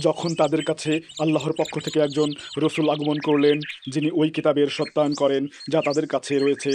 যখন তাদের কাছে আল্লাহর পক্ষ থেকে একজন রসুল আগমন করলেন, যিনি ওই কিতাবের সত্যায়ন করেন যা তাদের কাছে রয়েছে,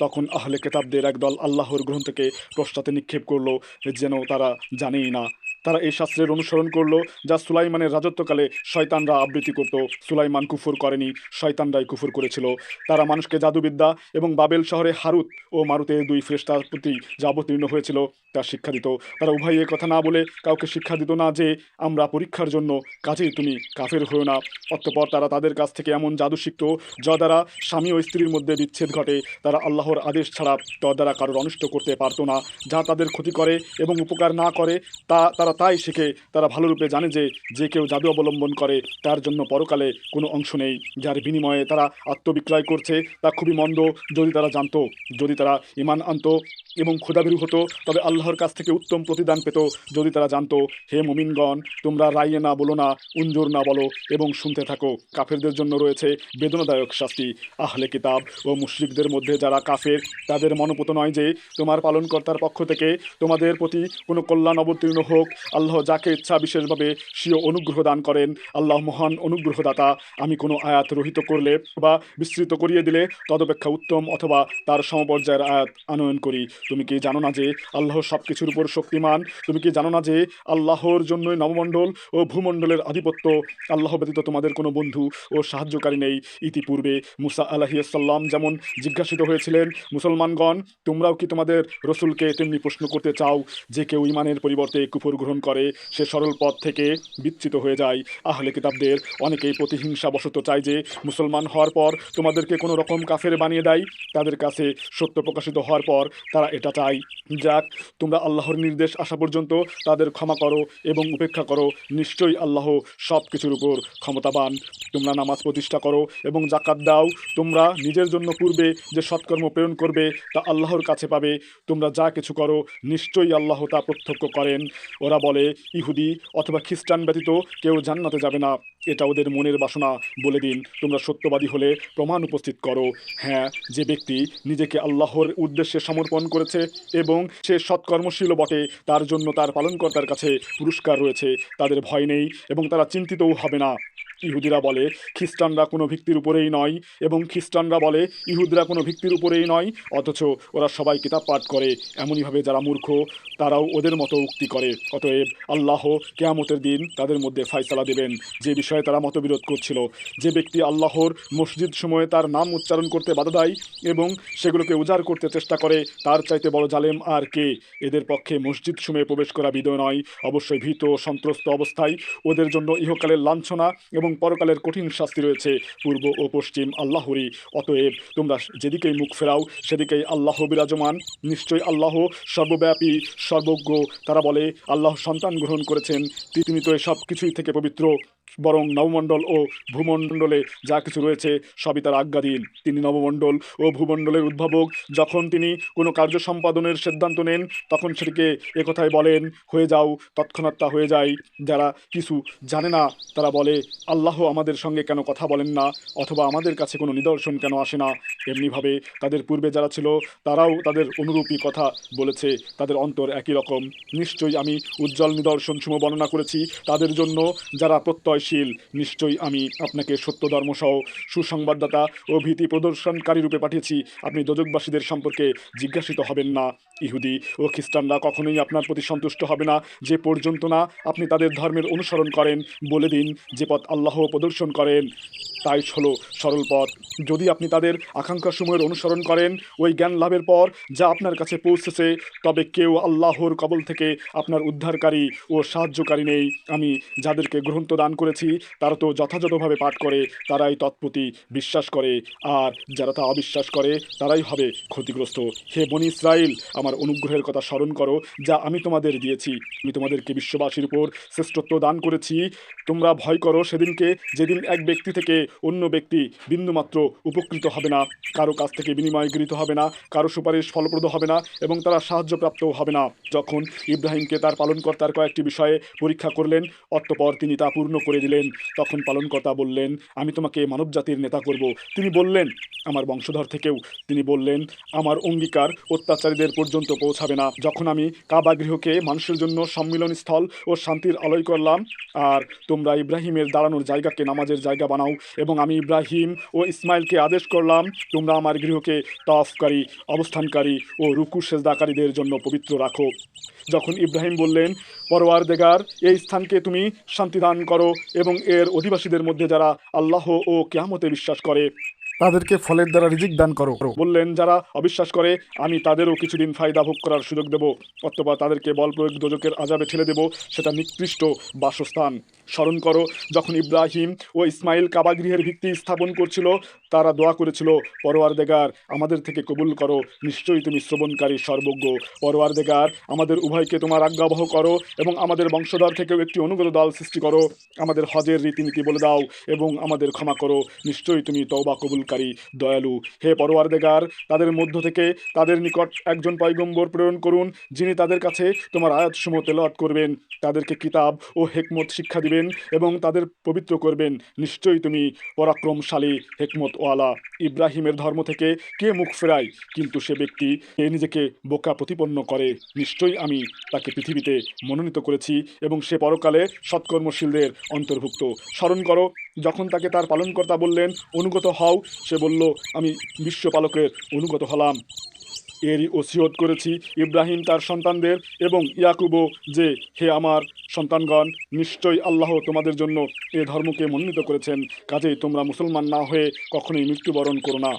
তখন আহলে কেতাবদের একদল আল্লাহর গ্রন্থকে প্রশ্নাতে নিক্ষেপ করল, যেন তারা জানেই না। তারা এই শাস্ত্রের অনুসরণ করল যা সুলাইমানের রাজত্বকালে শয়তানরা আবৃত্তি করত। সুলাইমান কুফুর করেনি, শয়তানরাই কুফুর করেছিল। তারা মানুষকে জাদুবিদ্যা এবং বাবেল শহরে হারুত ও মারুতের দুই ফ্রেস্তার প্রতি যা অবতীর্ণ হয়েছিল, তা শিক্ষা দিত। তারা উভয়ে কথা না বলে কাউকে শিক্ষা দিত না যে, আমরা পরীক্ষার জন্য কাজেই তুমি কাফের হয়েও না। অতঃপর তারা তাদের কাছ থেকে এমন জাদু শিখত, যা দ্বারা স্বামী ও স্ত্রীর মধ্যে বিচ্ছেদ ঘটে। তারা আল্লাহর আদেশ ছাড়া তদ দ্বারা কারোর অনিষ্ট করতে পারতো না। যা তাদের ক্ষতি করে এবং উপকার না করে, তা তারা তাই শিখে, তারা ভালোরূপে জানে যে যে কেউ জাদু অবলম্বন করে, তার জন্য পরকালে কোনো অংশ নেই। যার বিনিময়ে তারা আত্মবিক্রয় করছে, তা খুবই মন্দ। যদি তারা জানতো, যদি তারা ইমান আনত এবং ক্ষুদাবিরু হতো, তবে আল্লাহর কাছ থেকে উত্তম প্রতিদান পেত। যদি তারা জানতো, হে মুমিনগণ, তোমরা রাইয়ে না বলো না উঞ্জোর না বলো এবং শুনতে থাকো, কাফেরদের জন্য রয়েছে বেদনাদায়ক শাস্তি। আহলে কিতাব ও মুশরিকদের মধ্যে যারা কাফের, তাদের মনোপুত নয় যে, তোমার পালনকর্তার পক্ষ থেকে তোমাদের প্রতি কোনো কল্যাণ অবতীর্ণ হোক। আল্লাহ যাকে ইচ্ছা বিশেষভাবে স্বীয় অনুগ্রহ দান করেন, আল্লাহ মহান অনুগ্রহদাতা। আমি কোনো আয়াত রহিত করলে বা বিস্তৃত করিয়ে দিলে তদপেক্ষা উত্তম অথবা তার সমপর্যায়ের আয়াত আনয়ন করি। তুমি কি জানো না যে আল্লাহ সব কিছুর উপর শক্তিমান? তুমি কি জানো না যে আল্লাহর জন্যই নবমণ্ডল ও ভূমণ্ডলের আধিপত্য? আল্লাহ ব্যতীত তোমাদের কোনো বন্ধু ও সাহায্যকারী নেই। ইতিপূর্বে মুসা আলাহিসাল্লাম যেমন জিজ্ঞাসিত হয়েছিলেন, মুসলমানগণ, তোমরাও কি তোমাদের রসুলকে তেমনি প্রশ্ন করতে চাও? যে কেউ ইমানের পরিবর্তে কুফর গ্রহণ করে, সে সরল পথ থেকে বিচ্ছিত হয়ে যায়। আহলে কিতাবদের অনেকেই প্রতিহিংসা বশত চায় যে, মুসলমান হওয়ার পর তোমাদেরকে কোনো রকম কাফের বানিয়ে দেয়। তাদের কাছে সত্য প্রকাশিত হওয়ার পর তারা এটা চায়। যাক, তোমরা আল্লাহর নির্দেশ আসা পর্যন্ত তাদের ক্ষমা করো এবং উপেক্ষা করো। নিশ্চয়ই আল্লাহ সব কিছুর উপর ক্ষমতাবান। তোমরা নামাজ প্রতিষ্ঠা করো এবং জাকাত দাও। তোমরা নিজের জন্য পূর্বে যে সৎকর্ম প্রেরণ করবে, তা আল্লাহর কাছে পাবে। তোমরা যা কিছু করো, নিশ্চয়ই আল্লাহ তা প্রত্যক্ষ করেন। ওরা বলে ইহুদি অথবা খ্রিস্টান ব্যতীত কেউ জান্নাতে যাবে না। এটা ওদের মনের বাসনা। বলে দিন, তোমরা সত্যবাদী হলে প্রমাণ উপস্থিত করো। হ্যাঁ যে ব্যক্তি নিজেকে আল্লাহর উদ্দেশ্যে সমর্পণ করেছে এবং সে সৎকর্মশীল বটে, তার জন্য তার পালনকর্তার কাছে পুরস্কার রয়েছে, তাদের ভয় নেই এবং তারা চিন্তিতও হবে না। ইহুদিরা বলে, খ্রিস্টানরা কোনো ভিত্তির উপরেই নয়। এবং খ্রিস্টানরা বলে, ইহুদিরা কোনো ভিত্তির উপরেই নয়। অথচ ওরা সবাই কিতাব পাঠ করে, এমনইভাবে যারা মূর্খ, তারাও ওদের মতো উক্তি করে। অতএব আল্লাহ কেয়ামতের দিন তাদের মধ্যে ফায়সালা দেবেন। যে তারা মতবিরোধ করছিল। যে ব্যক্তি আল্লাহর মসজিদ সময়ে তার নাম উচ্চারণ করতে বাধা দেয় এবং সেগুলোকে উজাড় করতে চেষ্টা করে, তার চাইতে বড় জালেম আর কে? এদের পক্ষে মসজিদ সময়ে প্রবেশ করা বিদয় নয়। অবশ্যই ভীত সন্ত্রস্ত অবস্থায় ওদের জন্য ইহকালের লাঞ্ছনা এবং পরকালের কঠিন শাস্তি রয়েছে, পূর্ব ও পশ্চিম আল্লাহরই। অতএব তোমরা যেদিকেই মুখ ফেরাও, সেদিকেই আল্লাহ বিরাজমান। নিশ্চয়ই আল্লাহ সর্বব্যাপী, সর্বজ্ঞ। তারা বলে, আল্লাহ সন্তান গ্রহণ করেছেন তিনি তো সব কিছুই থেকে পবিত্র। বরং নবমণ্ডল ও ভূমণ্ডলে যা কিছু রয়েছে সবই তার আজ্ঞাধীন। তিনি নবমণ্ডল ও ভূমণ্ডলের উদ্ভাবক। যখন তিনি কোনো কার্য সম্পাদনের সিদ্ধান্ত নেন, তখন সেটিকে একথায় বলেন, হয়ে যাও, তৎক্ষণাৎ তা হয়ে যায়। যারা কিছু জানে না, তারা বলে, আল্লাহ আমাদের সঙ্গে কেন কথা বলেন না? অথবা আমাদের কাছে কোনো নিদর্শন কেন আসে না? এমনিভাবে তাদের পূর্বে যারা ছিল, তারাও তাদের অনুরূপী কথা বলেছে। তাদের অন্তর একই রকম। নিশ্চয়ই আমি উজ্জ্বল নিদর্শন সমূহ বর্ণনা করেছি। তাদের জন্য যারা প্রত্যয়শীল নিশ্চয়ই আমি আপনাকে সত্য ধর্মসহ সুসংবাদদাতা ও ভীতি প্রদর্শনকারী রূপে পাঠিয়েছি। আপনি দোজকবাসীদের সম্পর্কে জিজ্ঞাসিত হবেন না। ইহুদি ও খ্রিস্টানরা কখনোই আপনার প্রতি সন্তুষ্ট হবে না। যে পর্যন্ত না আপনি তাদের ধর্মের অনুসরণ করেন, বলে দিন যে পথ আল্লাহ প্রদর্শন করেন, তাই হলো সরল পথ। যদি আপনি তাদের আকাঙ্ক্ষা সময়ের অনুসরণ করেন, ওই জ্ঞান লাভের পর যা আপনার কাছে পৌঁছেছে, তবে কেউ আল্লাহর কবল থেকে আপনার উদ্ধারকারী ও সাহায্যকারী নেই। আমি যাদেরকে গ্রন্থ দান করেছি, তারা তো যথাযথভাবে পাঠ করে, তারাই তৎপ্রতি বিশ্বাস করে। আর যারা তা অবিশ্বাস করে, তারাই হবে ক্ষতিগ্রস্ত। হে বনি ইসরায়েল আমার অনুগ্রহের কথা স্মরণ করো, যা আমি তোমাদের দিয়েছি। আমি তোমাদেরকে বিশ্ববাসীর উপর শ্রেষ্ঠত্ব দান করেছি। তোমরা ভয় করো, সেদিনকে যেদিন এক ব্যক্তি থেকে অন্য ব্যক্তি বিন্দুমাত্র উপকৃত হবে না। কারও কাছ থেকে বিনিময় গৃহীত হবে না, কারও সুপারিশ ফলপ্রদ হবে না, এবং তারা সাহায্যপ্রাপ্তও হবে না। যখন ইব্রাহিমকে তার পালনকর্তার কয়েকটি বিষয়ে পরীক্ষা করলেন, অতঃপর তিনি তা পূর্ণ করে দিলেন। তখন পালনকর্তা বললেন, আমি তোমাকে মানবজাতির নেতা করব। তিনি বললেন, আমার বংশধর থেকেও। তিনি বললেন, আমার অঙ্গীকার অত্যাচারীদের পর্যন্ত পর্যন্ত পৌঁছাবে না। যখন আমি কাবা গৃহকে মানুষের জন্য সম্মিলন স্থল ও শান্তির আলোয় করলাম, আর তোমরা ইব্রাহিমের দাঁড়ানোর জায়গাকে নামাজের জায়গা বানাও এবং আমি ইব্রাহিম ও ইসমাইলকে আদেশ করলাম, তোমরা আমার গৃহকে তফকারী অবস্থানকারী ও রুকু সেজদাকারীদের জন্য পবিত্র রাখো। যখন ইব্রাহিম বললেন পরওয়ার দেগার এই স্থানকে তুমি শান্তিদান করো এবং এর অধিবাসীদের মধ্যে যারা আল্লাহ ও কেয়ামতে বিশ্বাস করে তাদেরকে ফলের দ্বারা রিজিক দান করো। বললেন, যারা অবিশ্বাস করে, আমি তাদেরও কিছুদিন ফায়দা ভোগ করার সুযোগ দেব। অথবা তাদেরকে বল প্রয়োগ দোজকের আজাবে ঠেলে দেব, সেটা নিকৃষ্ট বাসস্থান। স্মরণ করো, যখন ইব্রাহিম ও ইসমাইল কাবাগৃহের ভিত্তি স্থাপন করছিল, তারা দোয়া করেছিল পরোয়ার দেগার আমাদের থেকে কবুল করো, নিশ্চয়ই তুমি শ্রবণকারী সর্বজ্ঞ। পরোয়ার দেগার আমাদের উভয়কে তোমার আজ্ঞাবহ করো এবং আমাদের বংশধর থেকেও একটি অনুগত দল সৃষ্টি করো। আমাদের হজের রীতিনীতি বলে দাও এবং আমাদের ক্ষমা করো। নিশ্চয়ই তুমি তওবা কবুলকারী, দয়ালু। হে পরোয়ার দেগার তাদের মধ্য থেকে তাদের নিকট একজন পয়গম্বর প্রেরণ করুন, যিনি তাদের কাছে তোমার আয়াতসমূহ তেলাওয়াত করবেন। তাদেরকে কিতাব ও হেকমত শিক্ষা দিবেন এবং তাদের পবিত্র করবেন। নিশ্চয়ই তুমি পরাক্রমশালী হেকমত ওয়ালা ইব্রাহিমের ধর্ম থেকে কে মুখ ফেরায়? কিন্তু সে ব্যক্তি নিজেকে বোকা প্রতিপন্ন করে। নিশ্চয়ই আমি তাকে পৃথিবীতে মনোনীত করেছি এবং সে পরকালে সৎকর্মশীলদের অন্তর্ভুক্ত। স্মরণ করো, যখন তাকে তার পালনকর্তা বললেন, অনুগত হও, সে বলল, আমি বিশ্বপালকের অনুগত হলাম। এরই ওসিয়ত করেছি ইব্রাহিম তার সন্তানদের এবং ইয়াকুবও যে, হে আমার সন্তানগণ, নিশ্চয়ই আল্লাহ তোমাদের জন্য এ ধর্মকে মনোনীত করেছেন। কাজেই তোমরা মুসলমান না হয়ে কখনোই মৃত্যুবরণ করো না।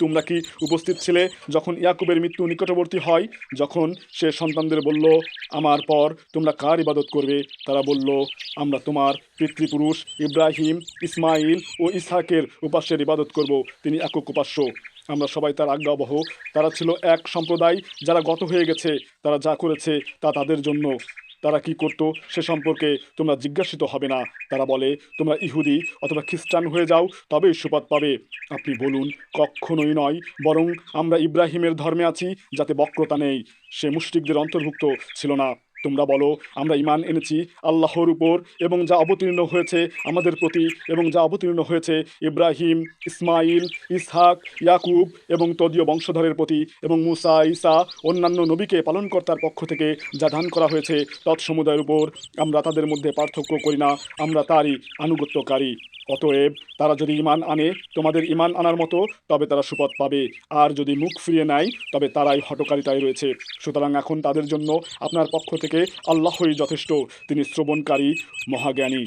তোমরা কি উপস্থিত ছিলে যখন ইয়াকুবের মৃত্যু নিকটবর্তী হয়? যখন সে সন্তানদের বলল, আমার পর তোমরা কার ইবাদত করবে? তারা বলল, আমরা তোমার পিতৃপুরুষ ইব্রাহিম ইসমাইল ও ইসহাকের উপাস্যের ইবাদত করব। তিনি একক উপাস্য। আমরা সবাই তার আজ্ঞাবহ তারা ছিল এক সম্প্রদায়। যারা গত হয়ে গেছে, তারা যা করেছে তা তাদের জন্য। তারা কি করতো সে সম্পর্কে তোমরা জিজ্ঞাসিত হবে না। তারা বলে, তোমরা ইহুদি অথবা খ্রিস্টান হয়ে যাও, তবেই সুপাত পাবে। আপনি বলুন, কখনোই নয়, বরং আমরা ইব্রাহিমের ধর্মে আছি, যাতে বক্রতা নেই। সে মুশরিকদের অন্তর্ভুক্ত ছিল না। তোমরা বলো, আমরা ইমান এনেছি আল্লাহর উপর এবং যা অবতীর্ণ হয়েছে আমাদের প্রতি এবং যা অবতীর্ণ হয়েছে ইব্রাহিম, ইসমাইল, ইসহাক, ইয়াকুব এবং তদীয় বংশধরের প্রতি এবং মুসা ইসা অন্যান্য নবীকে পালনকর্তার পক্ষ থেকে যা দান করা হয়েছে তৎসমুদায়ের উপর। আমরা তাদের মধ্যে পার্থক্য করি না, আমরা তারই আনুগত্যকারী। অতএব তারা যদি ইমান আনে, তোমাদের ইমান আনার মতো, তবে তারা সুপথ পাবে। আর যদি মুখ ফিরিয়ে নেয়, তবে তারাই হটকারিতায় রয়েছে। সুতরাং এখন তাদের জন্য আপনার পক্ষ থেকে আল্লাহই যথেষ্ট। তিনি শ্রবণকারী মহাজ্ঞানী।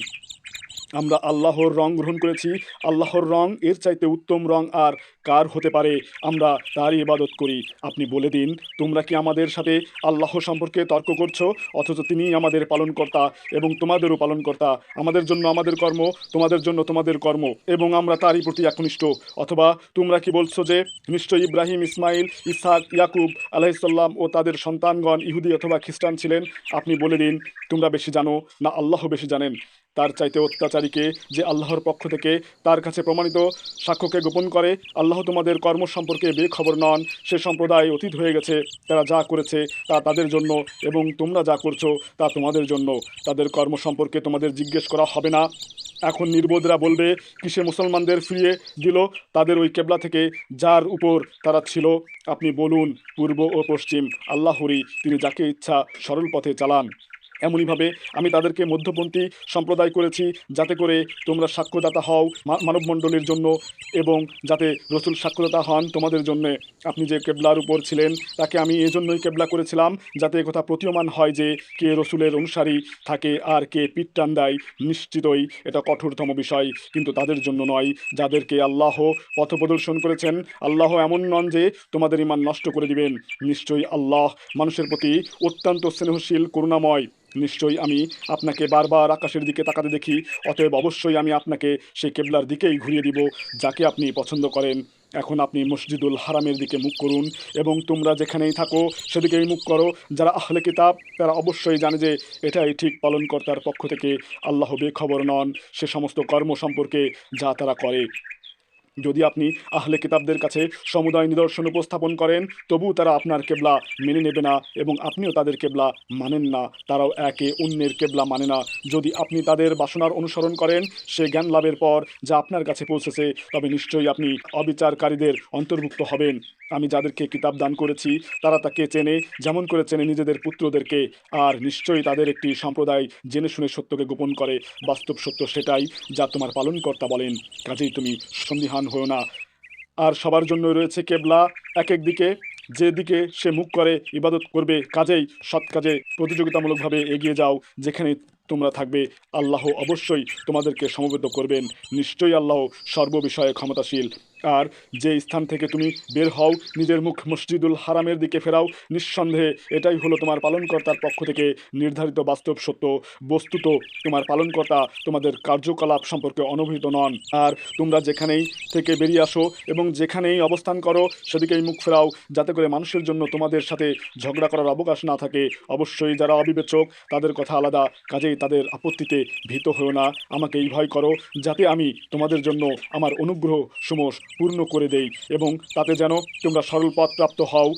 আমরা আল্লাহর রং গ্রহণ করেছি। আল্লাহর রং এর চাইতে উত্তম রং আর কার হতে পারে আমরা তারই ইবাদত করি। আপনি বলে দিন, তোমরা কি আমাদের সাথে আল্লাহ সম্পর্কে তর্ক করছ? অথচ তিনি আমাদের পালনকর্তা এবং তোমাদেরও পালনকর্তা। আমাদের জন্য আমাদের কর্ম, তোমাদের জন্য তোমাদের কর্ম এবং আমরা তারই প্রতি একনিষ্ঠ। অথবা তোমরা কি বলছো যে নিশ্চয়ই ইব্রাহিম, ইসমাইল, ইসহাক, ইয়াকুব আলাইসাল্লাম ও তাদের সন্তানগণ ইহুদি অথবা খ্রিস্টান ছিলেন? আপনি বলে দিন, তোমরা বেশি জানো না আল্লাহ বেশি জানেন। তার চাইতে অত্যাচারীকে যে আল্লাহর পক্ষ থেকে তার কাছে প্রমাণিত সাক্ষ্যকে গোপন করে, আল্লাহ তোমাদের কর্ম সম্পর্কে বেখবর নন, সে সম্প্রদায় অতীত হয়ে গেছে, তারা যা করেছে তা তাদের জন্য এবং তোমরা যা করছ তা তোমাদের জন্য। তাদের কর্ম সম্পর্কে তোমাদের জিজ্ঞেস করা হবে না। এখন নির্বোধরা বলবে, কিসে মুসলমানদের ফিরিয়ে দিল? তাদের ওই কেবলা থেকে যার উপর তারা ছিল, আপনি বলুন, পূর্ব ও পশ্চিম, আল্লাহরই, তিনি যাকে ইচ্ছা সরল পথে চালান। এমনইভাবে আমি তাদেরকে মধ্যপন্থী সম্প্রদায় করেছি যাতে করে তোমরা সাক্ষ্যদাতা হও মানবমণ্ডলীর জন্য এবং যাতে রসুল সাক্ষ্যদাতা হন তোমাদের জন্য। আপনি যে কেবলার উপর ছিলেন, তাকে আমি এজন্যই কেবলা করেছিলাম যাতে একথা প্রতীয়মান হয় যে কে রসুলের অনুসারী থাকে আর কে পিটটান দেয় নিশ্চিতই এটা কঠোরতম বিষয়। কিন্তু তাদের জন্য নয়, যাদেরকে আল্লাহ পথ প্রদর্শন করেছেন, আল্লাহ এমন নন যে তোমাদের ইমান নষ্ট করে দিবেন। নিশ্চয়ই আল্লাহ মানুষের প্রতি অত্যন্ত স্নেহশীল, করুণাময় নিশ্চয়ই আমি আপনাকে বারবার আকাশের দিকে তাকাতে দেখি, অতএব অবশ্যই আমি আপনাকে সেই কেবলার দিকেই ঘুরিয়ে দিব, যাকে আপনি পছন্দ করেন। এখন আপনি মসজিদুল হারামের দিকে মুখ করুন এবং তোমরা যেখানেই থাকো সেদিকেই মুখ করো। যারা আহলে কিতাব, তারা অবশ্যই জানে যে এটাই ঠিক পালনকর্তার পক্ষ থেকে আল্লাহ বেখবর নন। সে সমস্ত কর্ম সম্পর্কে যা তারা করে। যদি আপনি আহলে কিতাবদের কাছে সমুদায় নিদর্শন উপস্থাপন করেন তবু তারা আপনার কেবলা মেনে নেবে না এবং আপনিও তাদের কেবলা মানেন না। তারাও একে অন্যের কেবলা মানে না। যদি আপনি তাদের বাসনার অনুসরণ করেন, সে জ্ঞান লাভের পর যা আপনার কাছে পৌঁছেছে, তবে নিশ্চয়ই আপনি অবিচারকারীদের অন্তর্ভুক্ত হবেন। আমি যাদেরকে কিতাব দান করেছি, তারা তাকে চেনে, যেমন করে চেনে নিজেদের পুত্রদেরকে। আর নিশ্চয়ই তাদের একটি সম্প্রদায় জেনে শুনে সত্যকে গোপন করে। বাস্তব সত্য সেটাই যা তোমার পালনকর্তা বলেন। কাজেই তুমি সন্দিহান হও না। আর সবার জন্য রয়েছে কেবলা। এক এক দিকে যে দিকে সে মুখ করে, ইবাদত করবে, কাজেই সৎ কাজে প্রতিযোগিতামূলকভাবে এগিয়ে যাও, যেখানে তোমরা থাকবে। আল্লাহ অবশ্যই তোমাদেরকে সমবেত করবেন। নিশ্চয়ই আল্লাহ সর্ববিষয়ে ক্ষমতাশীল। আর যে স্থান থেকে তুমি বের হও, নিজের মুখ মসজিদুল হারামের দিকে ফেরাও, নিঃসন্দেহে এটাই হলো তোমার পালনকর্তার পক্ষ থেকে নির্ধারিত বাস্তব সত্য। বস্তুত তোমার পালনকর্তা তোমাদের কার্যকলাপ সম্পর্কে অনভিহিত নন। আর তোমরা যেখানেই থেকে বেরিয়ে আসো এবং যেখানেই অবস্থান করো, সেদিকেই মুখ ফেরাও। যাতে করে মানুষের জন্য তোমাদের সাথে ঝগড়া করার অবকাশ না থাকে, অবশ্যই যারা অবিবেচক, তাদের কথা আলাদা। কাজেই তাদের আপত্তিতে ভীত হও না। আমাকে এই ভয় করো, যাতে আমি তোমাদের জন্য আমার অনুগ্রহ সমস পূর্ণ করে দেই এবং তাতে যেন তোমরা সরল পথ প্রাপ্ত হও।